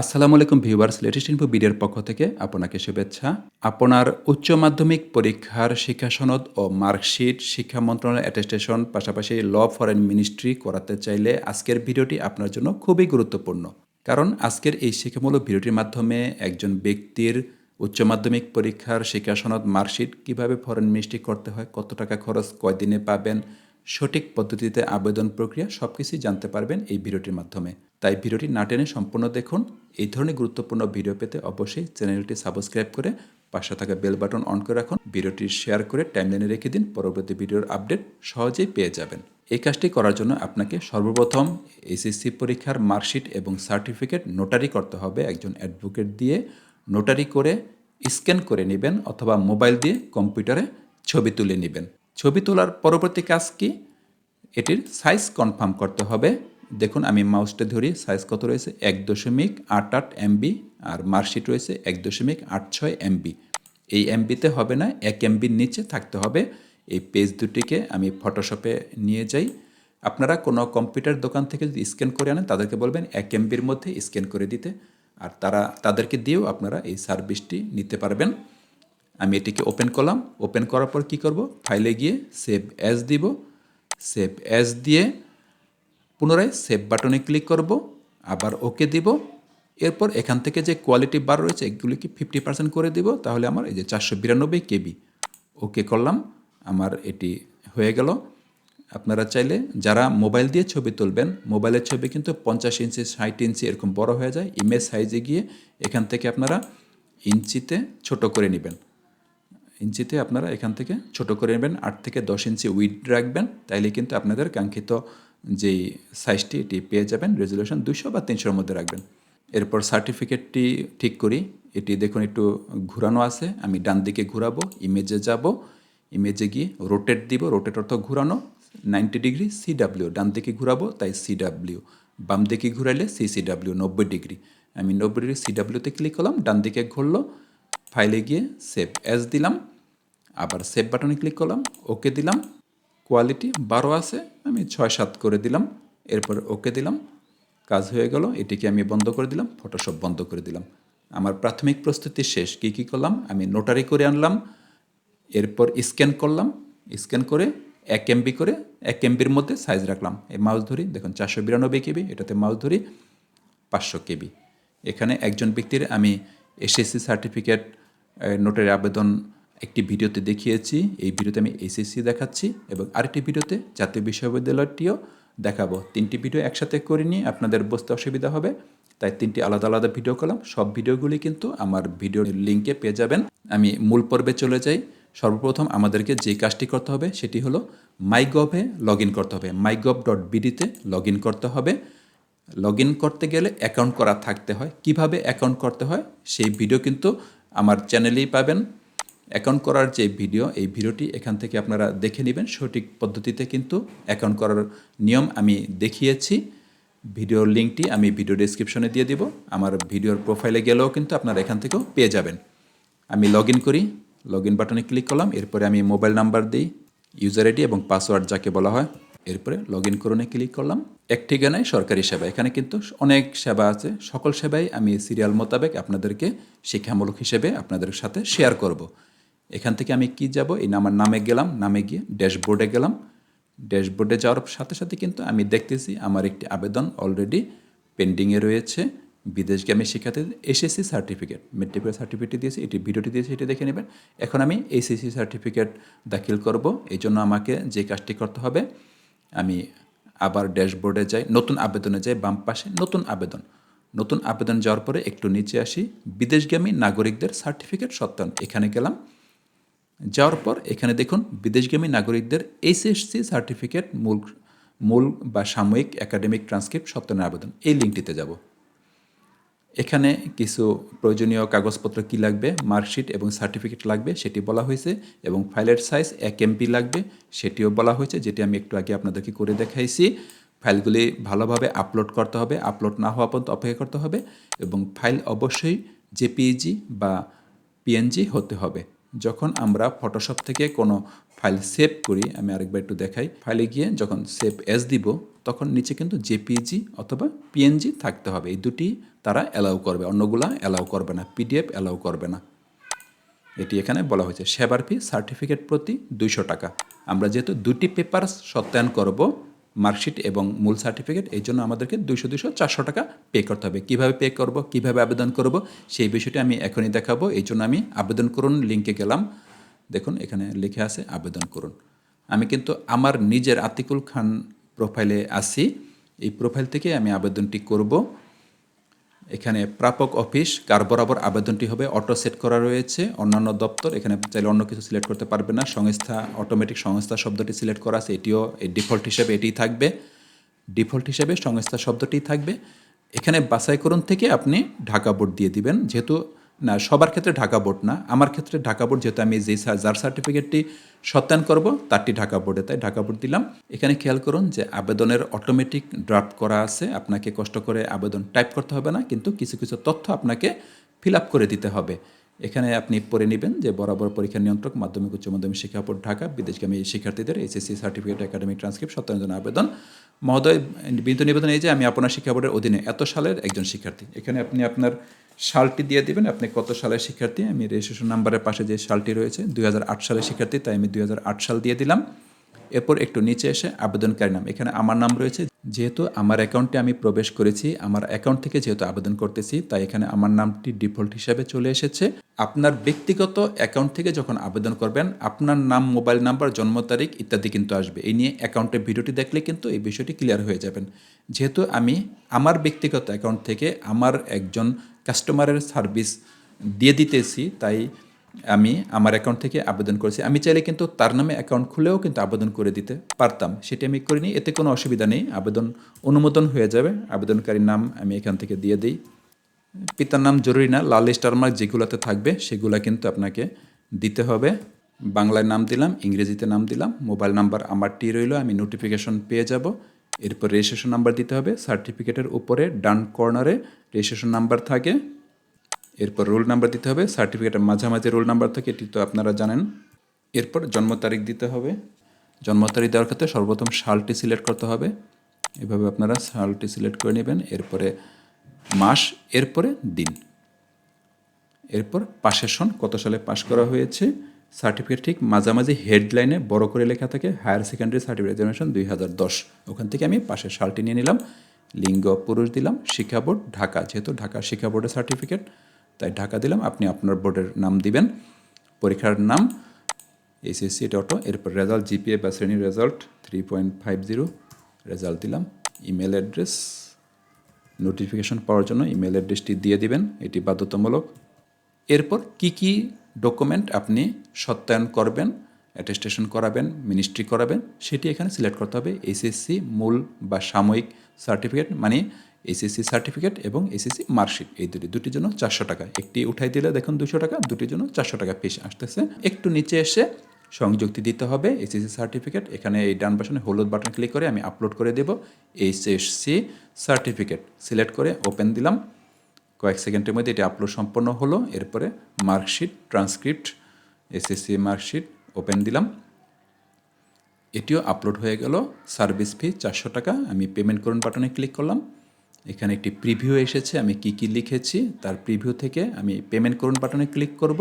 আসসালামু আলাইকুম viewers latest info ভিডিওর পক্ষ থেকে আপনাকে শুভেচ্ছা। আপনার উচ্চ মাধ্যমিক পরীক্ষার শিক্ষা সনদ ও মার্কশিট শিক্ষা মন্ত্রণালয় অ্যাটেস্টেশন পাশাপাশি ল ফরেন মিনিস্ট্রি করাতে চাইলে আজকের ভিডিওটি আপনার জন্য খুবই গুরুত্বপূর্ণ। কারণ আজকের এই শিক্ষামূলক ভিডিওটির মাধ্যমে একজন ব্যক্তির উচ্চ মাধ্যমিক পরীক্ষার শিক্ষা সনদ, মার্কশিট কীভাবে ফরেন মিনিস্ট্রি করতে হয়, কত টাকা খরচ, কয়দিনে পাবেন সঠিক পদ্ধতিতে আবেদন প্রক্রিয়া সব কিছুই জানতে পারবেন এই ভিডিওটির মাধ্যমে। তাই ভিডিওটি না টেনে সম্পূর্ণ দেখুন। এই ধরনের গুরুত্বপূর্ণ ভিডিও পেতে অবশ্যই চ্যানেলটি সাবস্ক্রাইব করে পাশে থাকা বেল বাটন অন করে রাখুন। ভিডিওটি শেয়ার করে টাইমলাইনে রেখে দিন। পরবর্তী ভিডিওর আপডেট সহজেই পেয়ে যাবেন। এই কাজটি করার জন্য আপনাকে সর্বপ্রথম এসএসসি পরীক্ষার মার্কশিট এবং সার্টিফিকেট নোটারি করতে হবে। একজন অ্যাডভোকেট দিয়ে নোটারি করে স্ক্যান করে নেবেন অথবা মোবাইল দিয়ে কম্পিউটারে ছবি তুলে নেবেন। ছবি তোলার পরবর্তী কাজ কি? এটির সাইজ কনফার্ম করতে হবে। দেখুন, আমি মাউসটা ধরি সাইজ কত রয়েছে? এক দশমিক আট আট এমবি আর মার্কশিট রয়েছে এক দশমিক আট ছয় এমবি এই এমবিতে হবে না, এক এমবির নিচে থাকতে হবে। এই পেজ দুটিকে আমি ফটোশপে নিয়ে যাই। আপনারা কোনো কম্পিউটার দোকান থেকে যদি স্ক্যান করে আনেন, তাদেরকে বলবেন এক এমবির মধ্যে স্ক্যান করে দিতে। আর তারা, তাদেরকে দিয়েও আপনারা এই সার্ভিসটি নিতে পারবেন। আমি এটিকে ওপেন করলাম। ওপেন করার পর কি করব? ফাইলে গিয়ে সেভ অ্যাজ দিব। সেভ অ্যাজ দিয়ে পুনরায় সেভ বাটনে ক্লিক করব। আবার ওকে দিব। এরপর এখান থেকে যে কোয়ালিটি বার রয়েছে, এগুলিকে ফিফটি পার্সেন্ট করে দিব। তাহলে আমার এই যে চারশো বিরানব্বই কেবি ওকে করলাম। আমার এটি হয়ে গেল। আপনারা চাইলে যারা মোবাইল দিয়ে ছবি তুলবেন মোবাইলের ছবি কিন্তু পঞ্চাশ ইঞ্চি, ষাট ইঞ্চি এরকম বড় হয়ে যায়। ইমেজ সাইজে গিয়ে এখান থেকে আপনারা ইঞ্চিতে ছোট করে নেবেন। ইঞ্চিতে আপনারা এখান থেকে ছোট করে নেবেন। আট থেকে দশ ইঞ্চি উইড রাখবেন। তাইলে কিন্তু আপনাদের কাঙ্ক্ষিত যেই সাইজটি এটি পেয়ে যাবেন। রেজলিউশন দুশো বা তিনশোর মধ্যে রাখবেন। এরপর সার্টিফিকেটটি ঠিক করি। এটি দেখুন একটু ঘুরানো আছে। আমি ডান দিকে ঘুরাবো ইমেজে যাব। ইমেজে গিয়ে রোটেট দিব। রোটেট অর্থ ঘুরানো। নাইনটি ডিগ্রি সিডাব্লিউ ডান দিকে ঘুরাবো, তাই সিডাব্লিউ বাম দিকে ঘুরাইলে সি সিসিডাব্লিউ নব্বই ডিগ্রি আমি নব্বই ডিগ্রি সিডাব্লিউতে ক্লিক করলাম। ডান দিকে ঘুরলো। ফাইলে গিয়ে সেভ অ্যাজ দিলাম, আবার সেভ বাটনে ক্লিক করলাম ওকে দিলাম কোয়ালিটি বারো আছে, আমি ছয় সাত করে দিলাম, এরপর ওকে দিলাম, কাজ হয়ে গেল, এটিকে আমি বন্ধ করে দিলাম ফটোশপ বন্ধ করে দিলাম। আমার প্রাথমিক প্রস্তুতি শেষ, কী কী করলাম? আমি নোটারি করে আনলাম, এরপর স্ক্যান করলাম স্ক্যান করে এক এমবি করে, এক এমবির মধ্যে সাইজ রাখলাম। এই মাউস ধরি, দেখুন চারশো বিরানব্বই কেবি, এটাতে মাউস ধরি, পাঁচশো কেবি। এখানে একজন ব্যক্তির আমি এসএসসি সার্টিফিকেট নোটের আবেদন একটি ভিডিওতে দেখিয়েছি। এই ভিডিওতে আমি এসএসসি দেখাচ্ছি এবং আরেকটি ভিডিওতে জাতীয় বিশ্ববিদ্যালয়টিও দেখাবো। তিনটি ভিডিও একসাথে করিনি আপনাদের বুঝতে অসুবিধা হবে। তাই তিনটি আলাদা আলাদা ভিডিও করলাম। সব ভিডিওগুলি কিন্তু আমার ভিডিওর লিঙ্কে পেয়ে যাবেন। আমি মূল পর্বে চলে যাই। সর্বপ্রথম আমাদেরকে যে কাজটি করতে হবে সেটি হলো মাইগভে লগ ইন করতে হবে। মাইগভ ডট বিডিতে লগ ইন করতে হবে। লগ ইন করতে গেলে অ্যাকাউন্ট করা থাকতে হয়। কীভাবে অ্যাকাউন্ট করতে হয়? সেই ভিডিও কিন্তু আমার চ্যানেলেই পাবেন। অ্যাকাউন্ট করার যে ভিডিও এই ভিডিওটি এখান থেকে আপনারা দেখে নেবেন। সঠিক পদ্ধতিতে কিন্তু অ্যাকাউন্ট করার নিয়ম আমি দেখিয়েছি। ভিডিওর লিঙ্কটি আমি ভিডিও ডিসক্রিপশনে দিয়ে দিব। আমার ভিডিওর প্রোফাইলে গেলেও কিন্তু আপনারা এখান থেকেও পেয়ে যাবেন। আমি লগ করি। লগ বাটনে ক্লিক করলাম। এরপরে আমি মোবাইল নাম্বার দিই ইউজার আইডি এবং পাসওয়ার্ড যাকে বলা হয়। এরপরে লগ ইন করণে ক্লিক করলাম। এক ঠিকানায় সরকারি সেবা। এখানে কিন্তু অনেক সেবা আছে। সকল সেবাই আমি সিরিয়াল মোতাবেক আপনাদেরকে শিক্ষামূলক হিসেবে আপনাদের সাথে শেয়ার করব। এখান থেকে আমি কি যাব? এই আমার নামে গেলাম। নামে গিয়ে ড্যাশবোর্ডে গেলাম। ড্যাশবোর্ডে যাওয়ার সাথে সাথে কিন্তু আমি দেখতেছি আমার একটি আবেদন অলরেডি পেন্ডিংয়ে রয়েছে। বিদেশগামী শিক্ষার্থী এসএসসি সার্টিফিকেট মেট্রিকের সার্টিফিকেট দিয়েছি। এটি ভিডিওটি দিয়েছি এটি দেখে নেবেন। এখন আমি এসএসসি সার্টিফিকেট দাখিল করব। এই জন্য আমাকে যে কাজটি করতে হবে আমি আবার ড্যাশবোর্ডে যাই, নতুন আবেদনে যাই, বাম পাশে নতুন আবেদন। নতুন আবেদন যাওয়ার পরে একটু নিচে আসি, বিদেশগামী নাগরিকদের সার্টিফিকেট সত্যায়ন এখানে গেলাম। যাওয়ার পর এখানে দেখুন, বিদেশগামী নাগরিকদের এইচএসসি সার্টিফিকেট, মূল মূল বা সাময়িক একাডেমিক ট্রান্সক্রিপ্ট সত্যায়নের আবেদন। এই লিঙ্কটিতে যাব। এখানে কিছু প্রয়োজনীয় কাগজপত্র কি লাগবে? মার্কশিট এবং সার্টিফিকেট লাগবে, সেটি বলা হয়েছে, এবং ফাইলের সাইজ এক এমপি লাগবে, সেটিও বলা হয়েছে, যেটি আমি একটু আগে আপনাদেরকে করে দেখাইছি। ফাইলগুলি ভালোভাবে আপলোড করতে হবে, আপলোড না হওয়া পর্যন্ত অপেক্ষা করতে হবে, এবং ফাইল অবশ্যই জেপিইজি বা পিএনজি হতে হবে। যখন আমরা ফটোশপ থেকে কোনো ফাইল সেভ করি, আমি আরেকবার একটু দেখাই। ফাইলে গিয়ে যখন সেভ এস দিব, তখন নিচে কিন্তু জেপিজি অথবা পিএনজি থাকতে হবে। এই দুটি তারা অ্যালাউ করবে। অন্যগুলা অ্যালাউ করবে না। পিডিএফ অ্যালাউ করবে না। এটি এখানে বলা হয়েছে। সেবার ফি সার্টিফিকেট প্রতি দুইশো টাকা। আমরা যেহেতু দুটি পেপার সত্যায়ন করব মার্কশিট এবং মূল সার্টিফিকেট, এই জন্য আমাদেরকে দুইশো দুশো চারশো টাকা পে করতে হবে। কীভাবে পে করব, কীভাবে আবেদন করব, সেই বিষয়টি আমি এখনই দেখাবো। এই জন্য আমি আবেদন করুন লিঙ্কে গেলাম। দেখুন, এখানে লিখে আছে আবেদন করুন। আমি কিন্তু আমার নিজের আতিকুল খান প্রোফাইলে আসি এই প্রোফাইল থেকে আমি আবেদনটি করব। এখানে প্রাপক অফিস, কার বরাবর আবেদনটি হবে, অটো সেট করা রয়েছে, অন্যান্য দপ্তর, এখানে চাইলে অন্য কিছু সিলেক্ট করতে পারবে না, সংস্থা অটোমেটিক সংস্থা শব্দটি সিলেক্ট করা আছে, এটিও এই ডিফল্ট হিসেবে এটি থাকবে, ডিফল্ট হিসেবে সংস্থা শব্দটি থাকবে। এখানে বাছাই করুন থেকে আপনি ঢাকা বোর্ড দিয়ে দিবেন, যেহেতু না, সবার ক্ষেত্রে ঢাকা বোর্ড না। আমার ক্ষেত্রে ঢাকা বোর্ড, যেহেতু আমি যে যার সার্টিফিকেটটি সত্যায়ন করব, তারটি ঢাকা বোর্ডে। তাই ঢাকা বোর্ড দিলাম। এখানে খেয়াল করুন যে আবেদনের অটোমেটিক ড্রাফট করা আছে। আপনাকে কষ্ট করে আবেদন টাইপ করতে হবে না, কিন্তু কিছু কিছু তথ্য আপনাকে ফিল আপ করে দিতে হবে। এখানে আপনি পড়ে নেবেন যে বরাবর পরীক্ষা নিয়ন্ত্রক, মাধ্যমিক, উচ্চ মাধ্যমিক শিক্ষা বোর্ড, ঢাকা, বিদেশগামী শিক্ষার্থীদের এইচএসসি সার্টিফিকেট, একাডেমিক ট্রান্সক্রিপ্ট সত্যায়নের জন্য আবেদন। মহোদয় বিনীত নিবেদন এই যে আমি আপনার শিক্ষা বোর্ডের অধীনে এত সালের একজন শিক্ষার্থী। এখানে আপনি আপনার সালটি দিয়ে দিবেন, আপনি কত সালের শিক্ষার্থী? আমি রেজিস্ট্রেশন নাম্বারের পাশে যে সালটি রয়েছে, দুই হাজার আট সালের শিক্ষার্থী, তাই আমি দুই হাজার আট সাল দিয়ে দিলাম। এরপর একটু নিচে এসে আবেদনকারী নাম। এখানে আমার নাম রয়েছে যেহেতু আমার অ্যাকাউন্টে আমি প্রবেশ করেছি, আমার অ্যাকাউন্ট থেকে যেহেতু আবেদন করতেছি, তাই এখানে আমার নামটি ডিফল্ট হিসাবে চলে এসেছে। আপনার ব্যক্তিগত অ্যাকাউন্ট থেকে যখন আবেদন করবেন, আপনার নাম, মোবাইল নাম্বার, জন্ম তারিখ ইত্যাদি কিন্তু আসবে। এই নিয়ে অ্যাকাউন্টের ভিডিওটি দেখলে কিন্তু এই বিষয়টি ক্লিয়ার হয়ে যাবেন। যেহেতু আমি আমার ব্যক্তিগত অ্যাকাউন্ট থেকে আমার একজন কাস্টমারের সার্ভিস দিয়ে দিতেছি, তাই আমি আমার অ্যাকাউন্ট থেকে আবেদন করেছি। আমি চাইলে কিন্তু তার নামে অ্যাকাউন্ট খুলেও কিন্তু আবেদন করে দিতে পারতাম। সেটি আমি করিনি, এতে কোনো অসুবিধা নেই। আবেদন অনুমোদন হয়ে যাবে। আবেদনকারীর নাম আমি এখান থেকে দিয়ে দিই। পিতার নাম জরুরি না। লাল স্টার মার্ক যেগুলোতে থাকবে, সেগুলো কিন্তু আপনাকে দিতে হবে। বাংলায় নাম দিলাম, ইংরেজিতে নাম দিলাম, মোবাইল নাম্বার আমারটি রইল, আমি নোটিফিকেশন পেয়ে যাব। এরপর রেজিস্ট্রেশন নাম্বার দিতে হবে। সার্টিফিকেটের উপরে ডান কর্নারে রেজিস্ট্রেশন নাম্বার থাকে। এরপর রোল নাম্বার দিতে হবে, সার্টিফিকেটের মাঝামাঝি রোল নাম্বার থাকে, এটি তো আপনারা জানেন। এরপর জন্ম তারিখ দিতে হবে। জন্ম তারিখ দেওয়ার ক্ষেত্রে সর্বপ্রথম সালটি সিলেক্ট করতে হবে। এভাবে আপনারা সালটি সিলেক্ট করে নেবেন, এরপরে মাস, এরপরে দিন। এরপর পাশের সন কত সালে পাশ করা হয়েছে, সার্টিফিকেট ঠিক মাঝামাঝি হেডলাইনে বড় করে লেখা থাকে, হায়ার সেকেন্ডারি সার্টিফিকেট এক্সামিনেশন দুই হাজার দশ। ওখান থেকে আমি পাশের সালটি নিয়ে নিলাম, লিঙ্গ পুরুষ দিলাম, শিক্ষা বোর্ড, ঢাকা, যেহেতু ঢাকা শিক্ষা বোর্ডের সার্টিফিকেট। তাই ঢাকা দিলাম। আপনি আপনার বোর্ডের নাম দিবেন, পরীক্ষার নাম, এসএসসি ডট এরপর রেজাল্ট জিপিএ বা শ্রেণির result three point five zero result দিলাম। ইমেল অ্যাড্রেস নোটিফিকেশন পাওয়ার জন্য ইমেল অ্যাড্রেসটি দিয়ে দিবেন, এটি বাধ্যতামূলক। এরপর কি কি ডকুমেন্ট আপনি সত্যায়ন করবেন অ্যাটেস্টেশন করাবেন মিনিস্ট্রি করাবেন, সেটি এখানে সিলেক্ট করতে হবে। এসএসসি মূল বা সাময়িক সার্টিফিকেট মানে এসএসসি সার্টিফিকেট এবং এসএসসি মার্কশিট এই দুটি, দুটির জন্য চারশো টাকা। একটি উঠাই দিলে দেখুন দুশো টাকা, দুটির জন্য চারশো টাকা ফিস আসতেছে। একটু নিচে এসে সংযুক্তি দিতে হবে এসএসসি সার্টিফিকেট এখানে এই ডান পাশে হলুদ বাটন ক্লিক করে আমি আপলোড করে দেব এইচএসসি সার্টিফিকেট সিলেক্ট করে ওপেন দিলাম। কয়েক সেকেন্ডের মধ্যে এটি আপলোড সম্পন্ন হলো। এরপরে marksheet transcript SSC marksheet open দিলাম। এটিও আপলোড হয়ে গেল। সার্ভিস ফি চারশো টাকা। আমি পেমেন্ট করুন বাটনে ক্লিক করলাম। এখানে একটি প্রিভিউ এসেছে, আমি কি কি লিখেছি, তার প্রিভিউ থেকে আমি পেমেন্ট করুন বাটনে ক্লিক করব।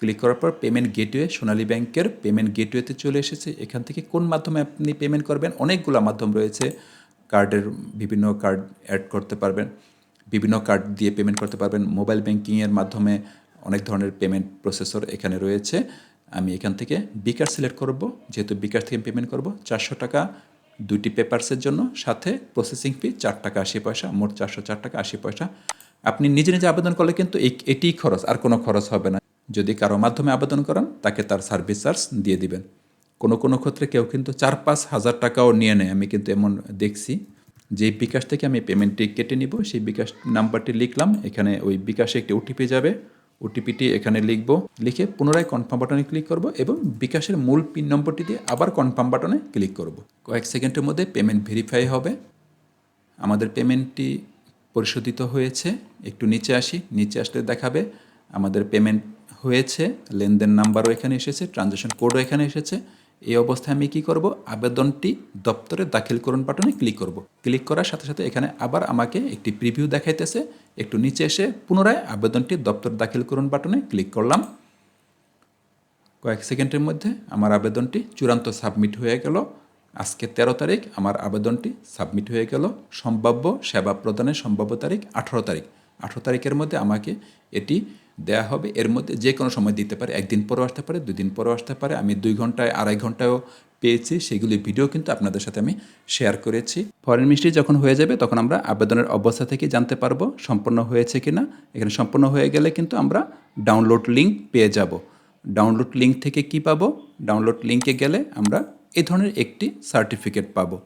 ক্লিক করার পর পেমেন্ট গেটওয়ে সোনালী ব্যাংকের পেমেন্ট গেটওয়েতে চলে এসেছে। এখান থেকে কোন মাধ্যমে আপনি পেমেন্ট করবেন? অনেকগুলো মাধ্যম রয়েছে। কার্ডের বিভিন্ন কার্ড অ্যাড করতে পারবেন, বিভিন্ন কার্ড দিয়ে পেমেন্ট করতে পারবেন। মোবাইল ব্যাংকিংয়ের মাধ্যমে অনেক ধরনের পেমেন্ট প্রসেসর এখানে রয়েছে। আমি এখান থেকে বিকাশ সিলেক্ট করব, যেহেতু বিকাশ থেকে পেমেন্ট করব, চারশো টাকা দুটি পেপারসের জন্য, সাথে প্রসেসিং ফি চার টাকা আশি পয়সা, মোট চারশো চার টাকা আশি পয়সা। আপনি নিজে নিজে আবেদন করলে কিন্তু এটিই খরচ, আর কোনো খরচ হবে না। যদি কারও মাধ্যমে আবেদন করান, তাকে তার সার্ভিস চার্জ দিয়ে দিবেন। কোনো কোনো ক্ষেত্রে কেউ কিন্তু চার পাঁচ হাজার টাকাও নিয়ে নেয়। আমি কিন্তু এমন দেখছি যে বিকাশ থেকে আমি পেমেন্টটি কেটে নিব, সেই বিকাশ নাম্বারটি লিখলাম, এখানে ওই বিকাশে একটি ওটিপি যাবে। ওটিপিটি এখানে লিখব। লিখে পুনরায় কনফার্ম বাটনে ক্লিক করব এবং বিকাশের মূল পিন নম্বরটি দিয়ে আবার কনফার্ম বাটনে ক্লিক করব। কয়েক সেকেন্ডের মধ্যে পেমেন্ট ভেরিফাই হবে। আমাদের পেমেন্টটি পরিশোধিত হয়েছে। একটু নিচে আসি। নিচে আসলে দেখাবে আমাদের পেমেন্ট হয়েছে। লেনদেন নাম্বারও এখানে এসেছে। ট্রানজ্যাকশন কোডও এখানে এসেছে। এই অবস্থায় আমি কি করব? আবেদনটি দপ্তরে দাখিল করুন বাটনে ক্লিক করব। ক্লিক করার সাথে সাথে এখানে আবার আমাকে একটি প্রিভিউ দেখাইতেছে। একটু নিচে এসে পুনরায় আবেদনটি দপ্তর দাখিল করুন বাটনে ক্লিক করলাম। কয়েক সেকেন্ডের মধ্যে আমার আবেদনটি চূড়ান্ত সাবমিট হয়ে গেল। আজকে তেরো তারিখ, আমার আবেদনটি সাবমিট হয়ে গেল। সম্ভাব্য সেবা প্রদানের সম্ভাব্য তারিখ আঠারো তারিখ। আঠারো তারিখের মধ্যে আমাকে এটি দেয়া হবে। এর মধ্যে যে কোনো সময় দিতে পারে, একদিন পরেও আসতে পারে দুই দিন পরেও আসতে পারে। আমি দুই ঘন্টায়, আড়াই ঘন্টায়ও পেয়েছি, সেগুলি ভিডিও কিন্তু আপনাদের সাথে আমি শেয়ার করেছি। ফরেন মিস্ট্রি যখন হয়ে যাবে, তখন আমরা আবেদনের অবস্থা থেকে জানতে পারব সম্পন্ন হয়েছে কি না এখানে সম্পূর্ণ হয়ে গেলে কিন্তু আমরা ডাউনলোড লিঙ্ক পেয়ে যাব। ডাউনলোড লিঙ্ক থেকে কি পাবো? ডাউনলোড লিঙ্কে গেলে আমরা এ ধরনের একটি সার্টিফিকেট পাবো।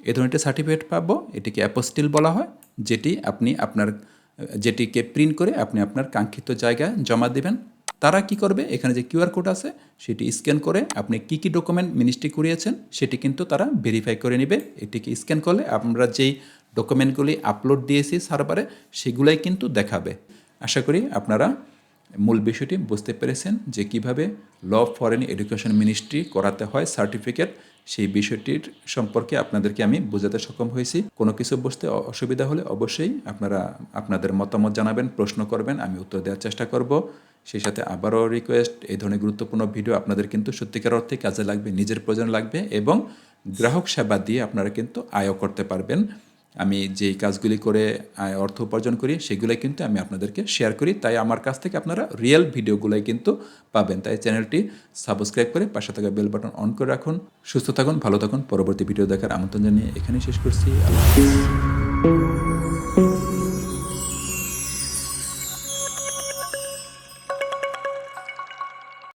এই ধরনের একটি সার্টিফিকেট পাবো, এটিকে অ্যাপোস্টিল বলা হয়, যেটি আপনি আপনার যেটিকে প্রিন্ট করে আপনি আপনার কাঙ্ক্ষিত জায়গায় জমা দেবেন। তারা কি করবে? এখানে যে কিউআর কোড আছে, সেটি স্ক্যান করে আপনি কি কি ডকুমেন্ট মিনিস্ট্রি করিয়েছেন, সেটি কিন্তু তারা ভেরিফাই করে নেবে। এটিকে স্ক্যান করলে আমরা যেই ডকুমেন্টগুলি আপলোড দিয়েছি সার্ভারে সেগুলাই কিন্তু দেখাবে। আশা করি আপনারা মূল বিষয়টি বুঝতে পেরেছেন যে কীভাবে ল ফরেন এডুকেশন মিনিস্ট্রি করাতে হয় সার্টিফিকেট সেই বিষয়টির সম্পর্কে আপনাদেরকে আমি বোঝাতে সক্ষম হয়েছি। কোনো কিছু বুঝতে অসুবিধা হলে অবশ্যই আপনারা, আপনাদের মতামত জানাবেন, প্রশ্ন করবেন, আমি উত্তর দেওয়ার চেষ্টা করব। সেই সাথে আবারও রিকোয়েস্ট এই ধরনের গুরুত্বপূর্ণ ভিডিও আপনাদের কিন্তু সত্যিকার অর্থে কাজে লাগবে, নিজের প্রয়োজন লাগবে এবং গ্রাহক সেবা দিয়ে আপনারা কিন্তু আয়ও করতে পারবেন। আমি যেই কাজগুলি করে অর্থ উপার্জন করি সেগুলো কিন্তু আমি আপনাদেরকে শেয়ার করি। তাই আমার কাছ থেকে আপনারা রিয়েল ভিডিওগুলোই কিন্তু পাবেন। তাই চ্যানেলটি সাবস্ক্রাইব করে পাশে থাকা বেল বাটন অন করে রাখুন। সুস্থ থাকুন, ভালো থাকুন। পরবর্তী ভিডিও দেখার আমন্ত্রণ জানিয়ে এখানেই শেষ করছি। আল্লাহ